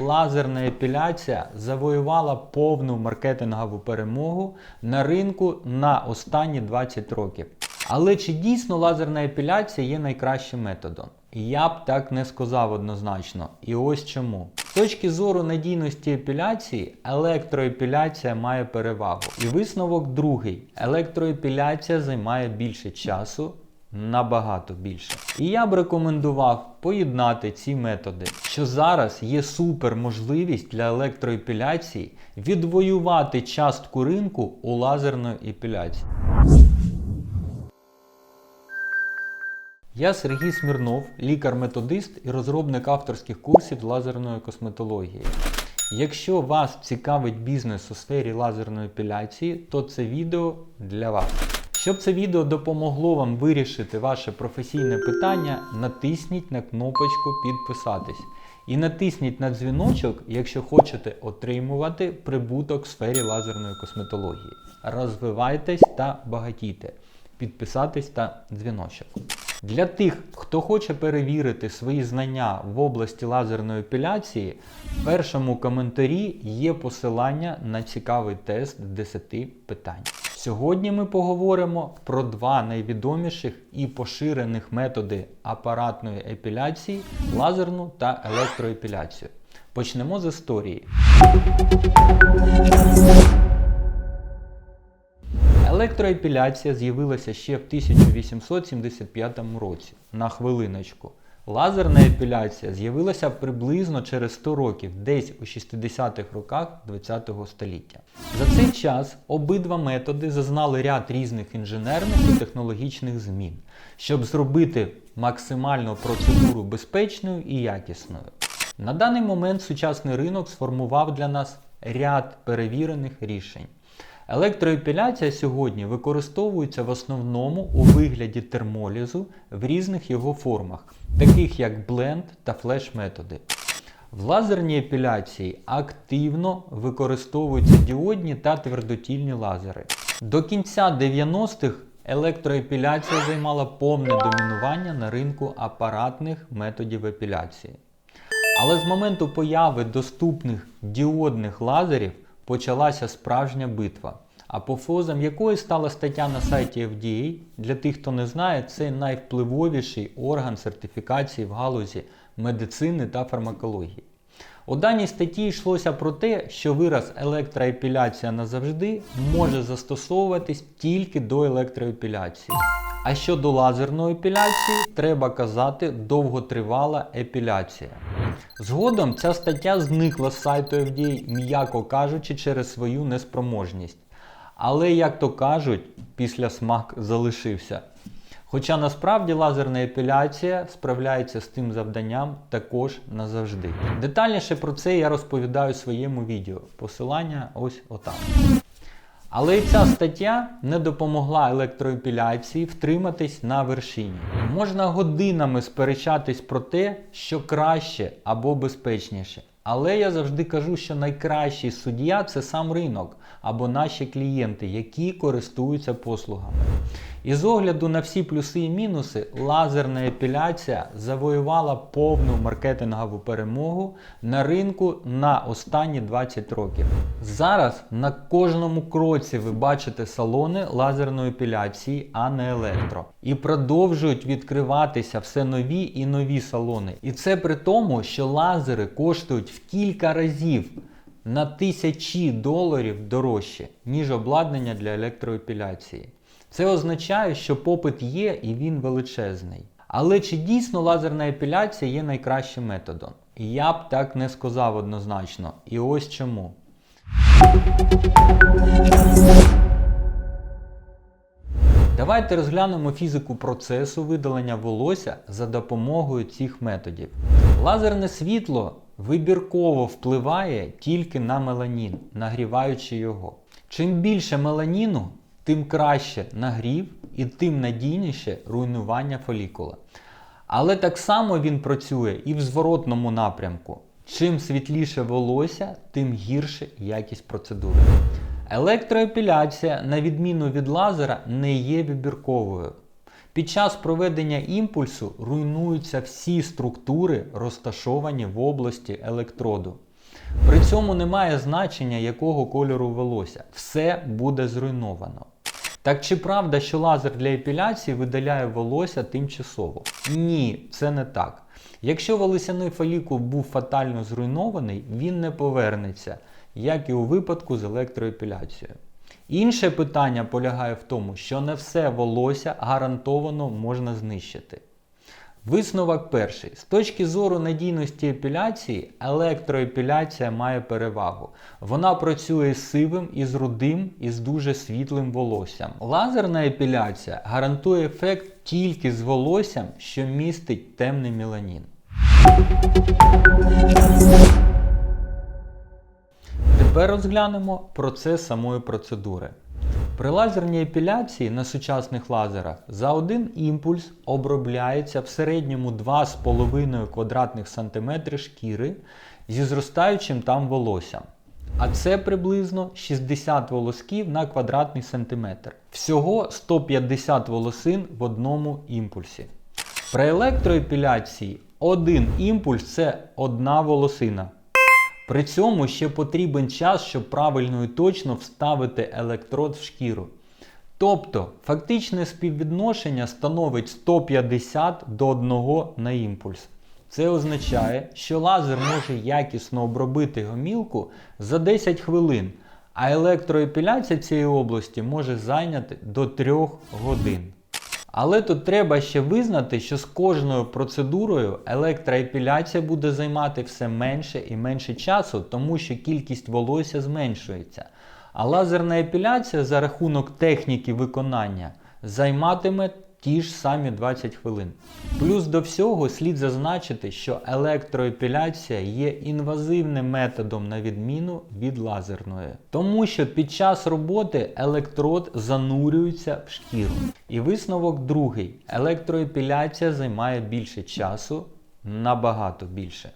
лазерна епіляція завоювала повну маркетингову перемогу на ринку на останні 20 років. Але чи дійсно лазерна епіляція є найкращим методом? Я б так не сказав однозначно. І ось чому. З точки зору надійності епіляції, електроепіляція має перевагу. І висновок другий: електроепіляція займає більше часу, набагато більше. І я б рекомендував поєднати ці методи, що зараз є супер можливість для електроепіляції відвоювати частку ринку у лазерної епіляції. Я Сергій Смірнов, лікар-методист і розробник авторських курсів лазерної косметології. Якщо вас цікавить бізнес у сфері лазерної епіляції, то це відео для вас. Щоб це відео допомогло вам вирішити ваше професійне питання, натисніть на кнопочку підписатись. І натисніть на дзвіночок, якщо хочете отримувати прибуток в сфері лазерної косметології. Розвивайтесь та багатійте. Підписатись та дзвіночок. Для тих, хто хоче перевірити свої знання в області лазерної епіляції, в першому коментарі є посилання на цікавий тест 10 питань. Сьогодні ми поговоримо про два найвідоміших і поширених методи апаратної епіляції лазерну та електроепіляцію. Почнемо з історії. Електроепіляція з'явилася ще в 1875 році. На хвилиночку. Лазерна епіляція з'явилася приблизно через 100 років, десь у 60-х роках ХХ століття. За цей час обидва методи зазнали ряд різних інженерних і технологічних змін, щоб зробити максимально процедуру безпечною і якісною. На даний момент сучасний ринок сформував для нас ряд перевірених рішень. Електроепіляція сьогодні використовується в основному у вигляді термолізу в різних його формах, таких як бленд та флеш-методи. В лазерній епіляції активно використовуються діодні та твердотільні лазери. До кінця 90-х електроепіляція займала повне домінування на ринку апаратних методів епіляції. Але з моменту появи доступних діодних лазерів почалася справжня битва, апофозом якої стала стаття на сайті FDA. Для тих, хто не знає, це найвпливовіший орган сертифікації в галузі медицини та фармакології. У даній статті йшлося про те, що вираз електроепіляція назавжди може застосовуватись тільки до електроепіляції. А щодо лазерної епіляції, треба казати довготривала епіляція. Згодом ця стаття зникла з сайту FDA, м'яко кажучи, через свою неспроможність. Але, як то кажуть, після смак залишився. Хоча насправді лазерна епіляція справляється з тим завданням також назавжди. Детальніше про це я розповідаю в своєму відео. Посилання ось отам. Але і ця стаття не допомогла електроепіляції втриматись на вершині. Можна годинами сперечатись про те, що краще або безпечніше. Але я завжди кажу, що найкращий суддя це сам ринок або наші клієнти, які користуються послугами. І з огляду на всі плюси і мінуси, лазерна епіляція завоювала повну маркетингову перемогу на ринку на останні 20 років. Зараз на кожному кроці ви бачите салони лазерної епіляції, а не електро. І продовжують відкриватися все нові і нові салони. І це при тому, що лазери коштують в кілька разів на тисячі доларів дорожче, ніж обладнання для електроепіляції. Це означає, що попит є і він величезний. Але чи дійсно лазерна епіляція є найкращим методом? Я б так не сказав однозначно. І ось чому. Давайте розглянемо фізику процесу видалення волосся за допомогою цих методів. Лазерне світло вибірково впливає тільки на меланін, нагріваючи його. Чим більше меланіну, тим краще нагрів і тим надійніше руйнування фолікула. Але так само він працює і в зворотному напрямку. Чим світліше волосся, тим гірше якість процедури. Електроепіляція, на відміну від лазера, не є вибірковою. Під час проведення імпульсу руйнуються всі структури, розташовані в області електроду. При цьому немає значення, якого кольору волосся. Все буде зруйновано. Так чи правда, що лазер для епіляції видаляє волосся тимчасово? Ні, це не так. Якщо волосяний фолікул був фатально зруйнований, він не повернеться, як і у випадку з електроепіляцією. Інше питання полягає в тому, що не все волосся гарантовано можна знищити. Висновок перший. З точки зору надійності епіляції, електроепіляція має перевагу. Вона працює з сивим, і з рудим, і з дуже світлим волоссям. Лазерна епіляція гарантує ефект тільки з волоссям, що містить темний меланін. Тепер розглянемо процес самої процедури. При лазерній епіляції на сучасних лазерах за один імпульс обробляється в середньому 2,5 квадратних сантиметри шкіри зі зростаючим там волоссям. А це приблизно 60 волосків на квадратний сантиметр. Всього 150 волосин в одному імпульсі. При електроепіляції один імпульс це одна волосина. При цьому ще потрібен час, щоб правильно і точно вставити електрод в шкіру. Тобто фактичне співвідношення становить 150 до 1 на імпульс. Це означає, що лазер може якісно обробити гомілку за 10 хвилин, а електроепіляція цієї області може зайняти до 3 годин. Але тут треба ще визнати, що з кожною процедурою електроепіляція буде займати все менше і менше часу, тому що кількість волосся зменшується. А лазерна епіляція за рахунок техніки виконання займатиме ті ж самі 20 хвилин. Плюс до всього слід зазначити, що електроепіляція є інвазивним методом на відміну від лазерної, тому що під час роботи електрод занурюється в шкіру. І висновок другий: електроепіляція займає більше часу, набагато більше.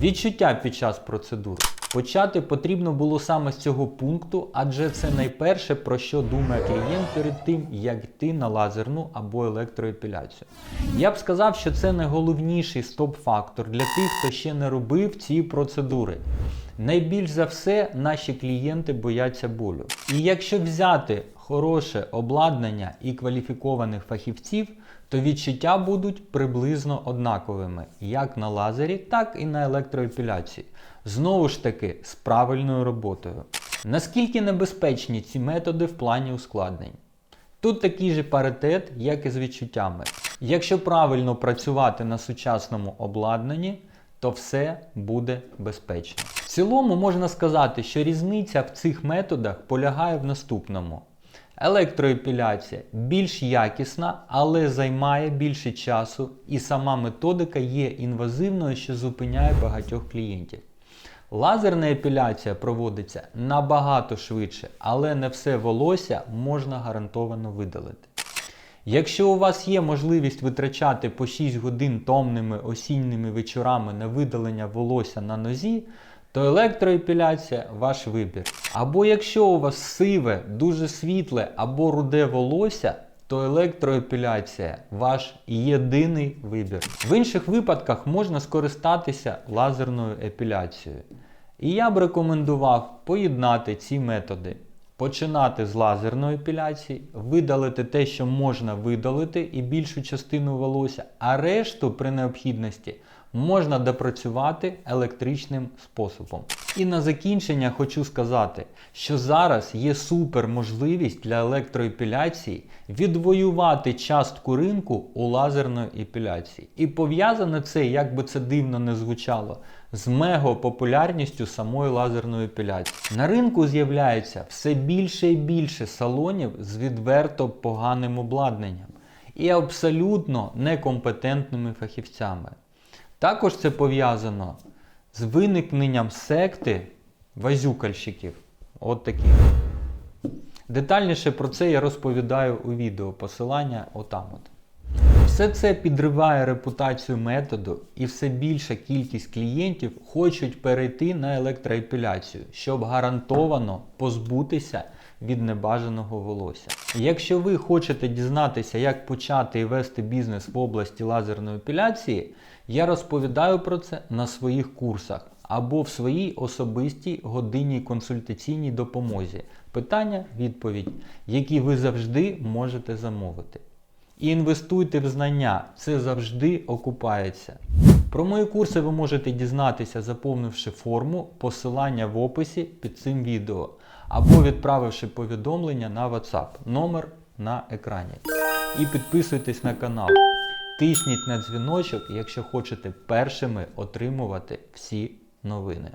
Відчуття під час процедури. Почати потрібно було саме з цього пункту, адже це найперше, про що думає клієнт перед тим, як йти на лазерну або електроепіляцію. Я б сказав, що це найголовніший стоп-фактор для тих, хто ще не робив ці процедури. Найбільш за все наші клієнти бояться болю. І якщо взяти хороше обладнання і кваліфікованих фахівців, то відчуття будуть приблизно однаковими як на лазері, так і на електроепіляції. Знову ж таки, з правильною роботою. Наскільки небезпечні ці методи в плані ускладнень? Тут такий же паритет, як і з відчуттями. Якщо правильно працювати на сучасному обладнанні, то все буде безпечно. В цілому можна сказати, що різниця в цих методах полягає в наступному. Електроепіляція більш якісна, але займає більше часу, і сама методика є інвазивною, що зупиняє багатьох клієнтів. Лазерна епіляція проводиться набагато швидше, але не все волосся можна гарантовано видалити. Якщо у вас є можливість витрачати по 6 годин томними осінніми вечорами на видалення волосся на нозі, то електроепіляція ваш вибір. Або якщо у вас сиве, дуже світле або руде волосся, то електроепіляція ваш єдиний вибір. В інших випадках можна скористатися лазерною епіляцією. І я б рекомендував поєднати ці методи. Починати з лазерної епіляції, видалити те, що можна видалити, і більшу частину волосся, а решту при необхідності можна допрацювати електричним способом. І на закінчення хочу сказати, що зараз є супер можливість для електроепіляції відвоювати частку ринку у лазерної епіляції. І пов'язане це, як би це дивно не звучало, з мегапопулярністю самої лазерної епіляції. На ринку з'являється все більше і більше салонів з відверто поганим обладнанням і абсолютно некомпетентними фахівцями. Також це пов'язано з виникненням секти вазюкальщиків. От такі. Детальніше про це я розповідаю у відео. Посилання отам от. Все це підриває репутацію методу, і все більша кількість клієнтів хочуть перейти на електроепіляцію, щоб гарантовано позбутися від небажаного волосся. Якщо ви хочете дізнатися, як почати і вести бізнес в області лазерної епіляції, я розповідаю про це на своїх курсах або в своїй особистій годинній консультаційній допомозі. Питання, відповідь, які ви завжди можете замовити. І інвестуйте в знання, це завжди окупається. Про мої курси ви можете дізнатися, заповнивши форму, посилання в описі під цим відео, або відправивши повідомлення на WhatsApp, номер на екрані. І підписуйтесь на канал. Тисніть на дзвіночок, якщо хочете першими отримувати всі новини.